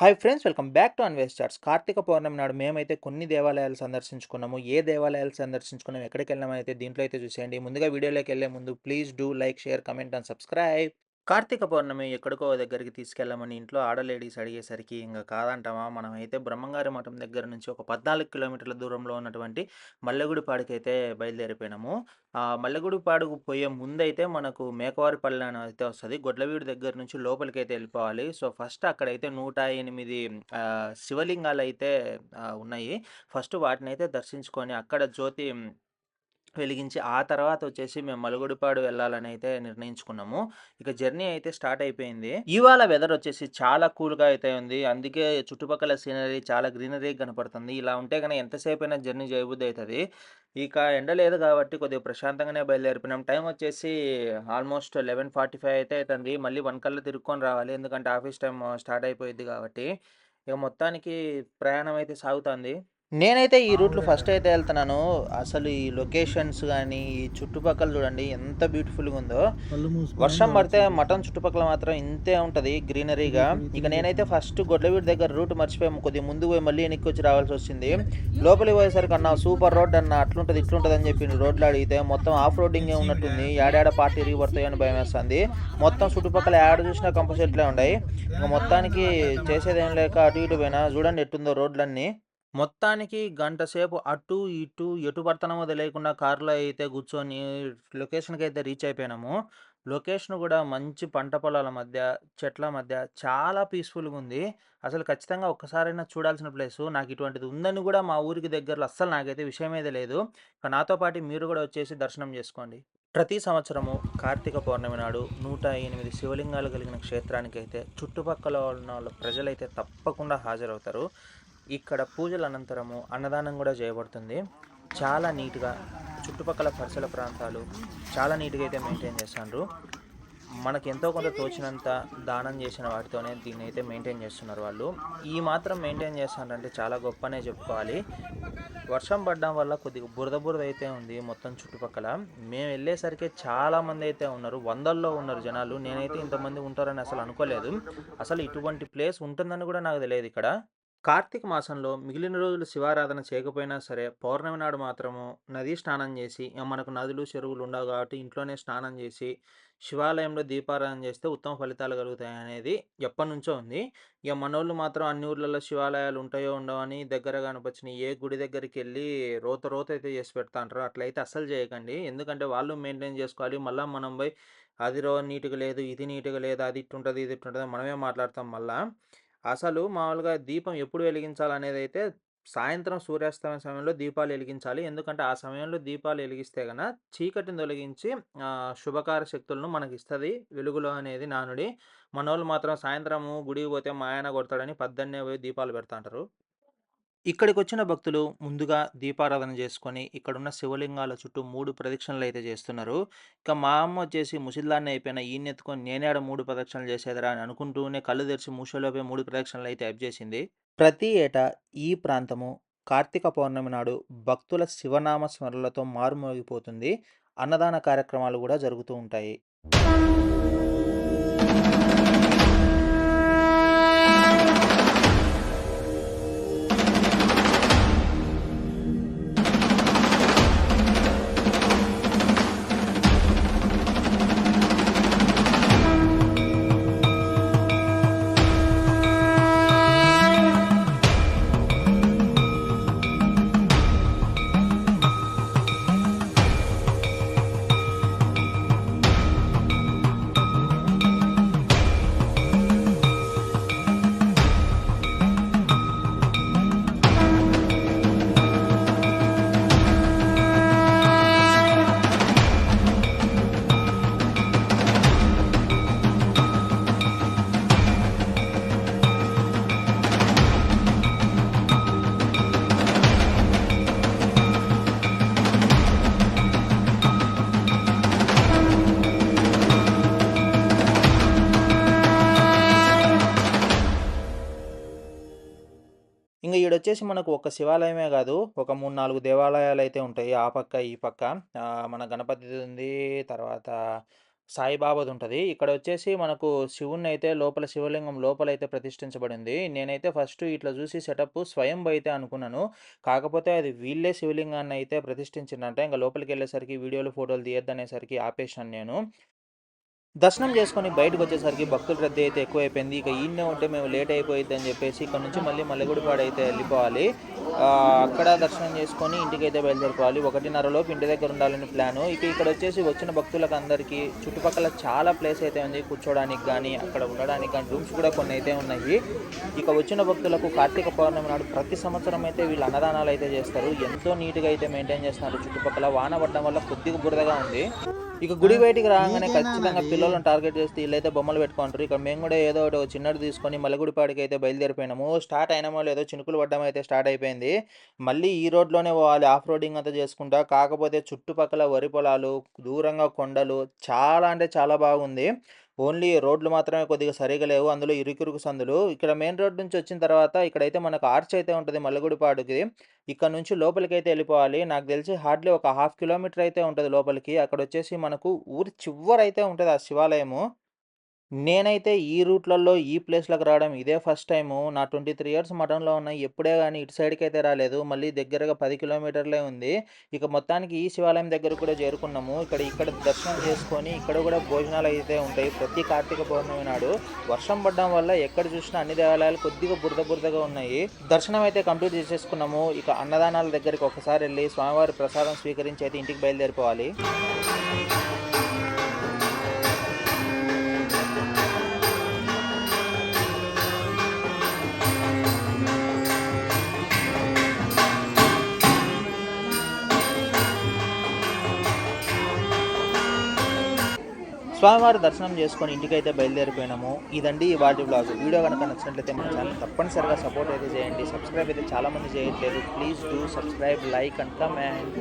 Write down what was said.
Hi friends welcome back to Anves Karthika Pournami నాడు మేమైతే కొన్ని దేవాలయాలు సందర్శించుకున్నాము. ఏ దేవాలయాలు సందర్శించుకున్నాము ఎక్కడికి వెళ్ళామైతే దీంట్లో అయితే చూసేయండి. ముందుగా వీడియోలోకి వెళ్ళే ముందు please do like share comment and subscribe. Karthika Pournami ఎక్కడికో దగ్గరికి తీసుకెళ్ళమని ఇంట్లో ఆడ లేడీస్ అడిగేసరికి ఇంకా కాదంటామా మనం అయితే బ్రహ్మంగారి మఠం దగ్గర నుంచి ఒక పద్నాలుగు కిలోమీటర్ల దూరంలో ఉన్నటువంటి మల్లెగుడిపాడుకి అయితే బయలుదేరిపోయినాము. ఆ మల్లెగుడిపాడుకు పోయే ముందైతే మనకు మేకవారిపల్లి అని అయితే వస్తుంది. గొడ్లవీడు దగ్గర నుంచి లోపలికి అయితే వెళ్ళిపోవాలి. సో ఫస్ట్ అక్కడైతే నూట ఎనిమిది శివలింగాలు అయితే ఉన్నాయి. ఫస్ట్ వాటిని అయితే దర్శించుకొని అక్కడ జ్యోతి వెలిగించి ఆ తర్వాత వచ్చేసి మేము మలుగుడిపాడు వెళ్ళాలని అయితే నిర్ణయించుకున్నాము. ఇక జర్నీ అయితే స్టార్ట్ అయిపోయింది. ఇవాళ వెదర్ వచ్చేసి చాలా కూల్గా అయితే ఉంది. అందుకే చుట్టుపక్కల సీనరీ చాలా గ్రీనరీ కనపడుతుంది. ఇలా ఉంటే కనుక ఎంతసేపు అయినా జర్నీ చేయబుద్ధి అవుతుంది. ఇక ఎండ లేదు కాబట్టి కొద్దిగా ప్రశాంతంగానే బయలుదేరిపోయినాం. టైం వచ్చేసి ఆల్మోస్ట్ లెవెన్ ఫార్టీ ఫైవ్ అయితే అవుతుంది. మళ్ళీ వన్ కల్లా తిరుక్కొని రావాలి. ఎందుకంటే ఆఫీస్ టైం స్టార్ట్ అయిపోయింది కాబట్టి. ఇక మొత్తానికి ప్రయాణం అయితే సాగుతుంది. నేనైతే ఈ రూట్లో ఫస్ట్ అయితే వెళ్తున్నాను. అసలు ఈ లొకేషన్స్ కానీ ఈ చుట్టుపక్కల చూడండి ఎంత బ్యూటిఫుల్గా ఉందో. వర్షం పడితే మటన్ చుట్టుపక్కల మాత్రం ఇంతే ఉంటుంది గ్రీనరీగా. ఇక నేనైతే ఫస్ట్ గొడ్లవీడి దగ్గర రూట్ మర్చిపోయాము. కొద్దిగా ముందు పోయి మళ్ళీ వెనక్కి వచ్చి రావాల్సి వచ్చింది. లోపలికి పోయేసరికి అన్న సూపర్ రోడ్ అన్న అట్లుంటుంది ఇట్లుంటుంది అని చెప్పి రోడ్లు అడిగితే మొత్తం ఆఫ్ రోడింగ్ ఉన్నట్టుంది. ఏడాడ పార్టీ పడతాయి అని భయం వేస్తుంది. మొత్తం చుట్టుపక్కల యాడ చూసినా కంపల్సరీలే ఉన్నాయి ఇంకా మొత్తానికి చేసేదేం లేక అటు ఇటు పోయినా. చూడండి ఎట్టుందో రోడ్లన్నీ. మొత్తానికి గంట సేపు అటు ఇటు ఎటు పడుతున్నామో తెలియకుండా కారులో అయితే కూర్చొని లొకేషన్కి అయితే రీచ్ అయిపోయినాము. లొకేషన్ కూడా మంచి పంట పొలాల మధ్య చెట్ల మధ్య చాలా పీస్ఫుల్గా ఉంది. అసలు ఖచ్చితంగా ఒక్కసారైనా చూడాల్సిన ప్లేస్ నాకు ఇటువంటిది ఉందని కూడా మా ఊరికి దగ్గరలో అస్సలు నాకైతే విషయం లేదు. నాతో పాటు మీరు కూడా వచ్చేసి దర్శనం చేసుకోండి. ప్రతి సంవత్సరము కార్తీక పౌర్ణమి నాడు నూట ఎనిమిది శివలింగాలు కలిగిన క్షేత్రానికి అయితే చుట్టుపక్కల ఉన్న వాళ్ళ ప్రజలైతే తప్పకుండా హాజరవుతారు. ఇక్కడ పూజల అనంతరము అన్నదానం కూడా చేయబడుతుంది. చాలా నీట్గా చుట్టుపక్కల పరిసర ప్రాంతాలు చాలా నీట్గా అయితే మెయింటైన్ చేస్తున్నారు మనకి ఎంతో కొంత తోచినంత దానం చేసిన వాటితోనే దీన్ని అయితే మెయింటైన్ చేస్తున్నారు వాళ్ళు. ఈ మాత్రం మెయింటైన్ చేస్తారంటే చాలా గొప్పనే చెప్పుకోవాలి. వర్షం పడడం వల్ల కొద్దిగా బురద బురద అయితే ఉంది మొత్తం చుట్టుపక్కల. మేము వెళ్ళేసరికి చాలామంది అయితే ఉన్నారు. వందల్లో ఉన్నారు జనాలు. నేనైతే ఇంతమంది ఉంటారని అసలు అనుకోలేదు. అసలు ఇటువంటి ప్లేస్ ఉంటుందని కూడా నాకు తెలియదు ఇక్కడ. కార్తీక మాసంలో మిగిలిన రోజులు శివారాధన చేయకపోయినా సరే పౌర్ణమి నాడు మాత్రము నదీ స్నానం చేసి మనకు నదులు చెరువులు ఉండవు కాబట్టి ఇంట్లోనే స్నానం చేసి శివాలయంలో దీపారాధన చేస్తే ఉత్తమ ఫలితాలు కలుగుతాయి అనేది ఎప్పటి నుంచో ఉంది. ఇక మనోళ్ళు మాత్రం అన్ని ఊర్లలో శివాలయాలు ఉంటాయో ఉండవని అని దగ్గర కనిపించిన ఏ గుడి దగ్గరికి వెళ్ళి రోత రోత అయితే చేసి పెడతా అంటారు అట్లయితే అస్సలు చేయకండి. ఎందుకంటే వాళ్ళు మెయింటైన్ చేసుకోవాలి. మళ్ళీ మనం పోయి అది రో నీటుగా లేదు ఇది నీటుగా లేదు అది ఇట్టుంటుంది ఇది ఇట్టుంటుంది మనమే మాట్లాడతాం మళ్ళీ. అసలు మామూలుగా దీపం ఎప్పుడు వెలిగించాలనేది అయితే సాయంత్రం సూర్యాస్తమయం సమయంలో దీపాలు వెలిగించాలి. ఎందుకంటే ఆ సమయంలో దీపాలు వెలిగిస్తే గన చీకటిని తొలగించి శుభకార శక్తులను మనకి ఇస్తుంది వెలుగులో అనేది నానుడి. మనోళ్ళు మాత్రం సాయంత్రము గుడికి పోతే మా ఆయన కొడతాడని పద్దన్నే పోయి దీపాలు పెడతాంటారు. ఇక్కడికి వచ్చిన భక్తులు ముందుగా దీపారాధన చేసుకొని ఇక్కడున్న శివలింగాల చుట్టూ మూడు ప్రదక్షిణలు అయితే చేస్తున్నారు. ఇక మా అమ్మ వచ్చేసి ముసిల్లాన్ని అయిపోయిన ఈయన ఎత్తుకొని నేనేడ మూడు ప్రదక్షిణలు చేసేదిరా అని అనుకుంటూనే కళ్ళు తెరిచి మూషలోపే మూడు ప్రదక్షిణలు అయితే అప్ చేసింది. ప్రతి ఏటా ఈ ప్రాంతము కార్తీక పౌర్ణమి నాడు భక్తుల శివనామ స్మరణలతో మారుమోగిపోతుంది. అన్నదాన కార్యక్రమాలు కూడా జరుగుతూ ఉంటాయి. వచ్చేసి మనకు ఒక శివాలయమే కాదు ఒక మూడు నాలుగు దేవాలయాలు అయితే ఉంటాయి ఆ పక్క ఈ పక్క మన గణపతిది ఉంది తర్వాత సాయిబాబాది ఉంటుంది ఇక్కడ వచ్చేసి మనకు శివుడినైతే లోపల శివలింగం లోపల అయితే ప్రతిష్ఠించబడింది. నేనైతే ఫస్ట్ ఇట్లా చూసి సెటప్ స్వయం అయితే అనుకున్నాను. కాకపోతే అది వీళ్ళే శివలింగాన్ని అయితే ప్రతిష్టించిందంట ఇంకా లోపలికి వెళ్ళేసరికి వీడియోలు, ఫోటోలు తీయద్దనేసరికి ఆపేశాను నేను. దర్శనం చేసుకొని బయటకు వచ్చేసరికి భక్తుల రద్దీ అయితే ఎక్కువైపోయింది. ఇక ఈయన ఉంటే మేము లేట్ అయిపోయిద్దని చెప్పేసి ఇక్కడ నుంచి మళ్ళీ మల్లెగూడిపాడు అయితే వెళ్ళిపోవాలి. అక్కడ దర్శనం చేసుకొని ఇంటికైతే బయలుదేరిపోవాలి. ఒకటిన్నరలోపు ఇంటి దగ్గర ఉండాలని ప్లాను. ఇక ఇక్కడ వచ్చేసి వచ్చిన భక్తులకు అందరికీ చుట్టుపక్కల చాలా ప్లేస్ అయితే ఉంది. కూర్చోడానికి కానీ అక్కడ ఉండడానికి కానీ రూమ్స్ కూడా కొన్ని అయితే ఉన్నాయి. ఇక వచ్చిన భక్తులకు కార్తీక పౌర్ణమి నాడు ప్రతి సంవత్సరం అయితే వీళ్ళు అన్నదానాలు అయితే చేస్తారు. ఎంతో నీట్‌గా అయితే మెయింటైన్ చేస్తున్నారు చుట్టుపక్కల. వాన పడడం వల్ల కొద్దిగా బురదగా ఉంది. ఇక గుడి బయటికి రాగానే ఖచ్చితంగా పిల్లలను టార్గెట్ చేస్తే ఈళ్ళైతే బొమ్మలు పెట్టుకుంటారు. ఇక్కడ మేము కూడా ఏదో ఒకటి ఒక చిన్నది తీసుకొని మల్లెగూడిపాడుకి అయితే బయలుదేరిపోయినాము. స్టార్ట్ అయినామో లేదో చినుకులు పడడం అయితే స్టార్ట్ అయిపోయింది. మళ్ళీ ఈ రోడ్‌లోనే పోవాలి ఆఫ్ రోడింగ్ అంతా చేసుకుంటా. కాకపోతే చుట్టుపక్కల వరి పొలాలు, దూరంగా కొండలు చాలా అంటే చాలా బాగుంది. ఓన్లీ రోడ్లు మాత్రమే కొద్దిగా సరిగా లేవు. అందులో ఇరుకిరుకు సందులు. ఇక్కడ మెయిన్ రోడ్ నుంచి వచ్చిన తర్వాత ఇక్కడైతే మనకు ఆర్చ్ అయితే ఉంటుంది మల్లగుడిపాడుకి ఇక్కడ నుంచి లోపలికైతే వెళ్ళిపోవాలి. నాకు తెలిసి హార్డ్‌లీ ఒక హాఫ్ కిలోమీటర్ అయితే ఉంటుంది లోపలికి. అక్కడ వచ్చేసి మనకు ఊరి చివరైతే ఉంటుంది ఆ శివాలయము. నేనైతే ఈ రూట్‌లలో ఈ ప్లేస్‌లకు రావడం ఇదే ఫస్ట్ టైము. నా 23 ఇయర్స్ మటన్లో ఉన్న ఎప్పుడే కానీ ఇటు సైడ్కి అయితే రాలేదు. మళ్ళీ దగ్గరగా పది కిలోమీటర్లే ఉంది. ఇక మొత్తానికి ఈ శివాలయం దగ్గర కూడా చేరుకున్నాము. ఇక్కడ ఇక్కడ దర్శనం చేసుకొని ఇక్కడ కూడా భోజనాలు అయితే ఉంటాయి. ప్రతి కార్తీక పౌర్ణమి నాడు. వర్షం పడడం వల్ల ఎక్కడ చూసినా అన్ని దేవాలయాలు కొద్దిగా బురద బురదగా ఉన్నాయి. దర్శనం అయితే కంప్లీట్ చేసేసుకున్నాము. ఇక అన్నదానాల దగ్గరికి ఒకసారి వెళ్ళి స్వామివారి ప్రసాదం స్వీకరించి అయితే ఇంటికి బయలుదేరిపోవాలి. స్వామివారి దర్శనం చేసుకొని ఇంటికైతే బయలుదేరిపోయినాము. ఇదండి వాటి బ్లాగ్ వీడియో కనుక నచ్చినట్లయితే మన ఛానల్ తప్పనిసరిగా సపోర్ట్ అయితే చేయండి. సబ్స్క్రైబ్ అయితే చాలా మంది చేయట్లేదు. Please do subscribe, like and comment.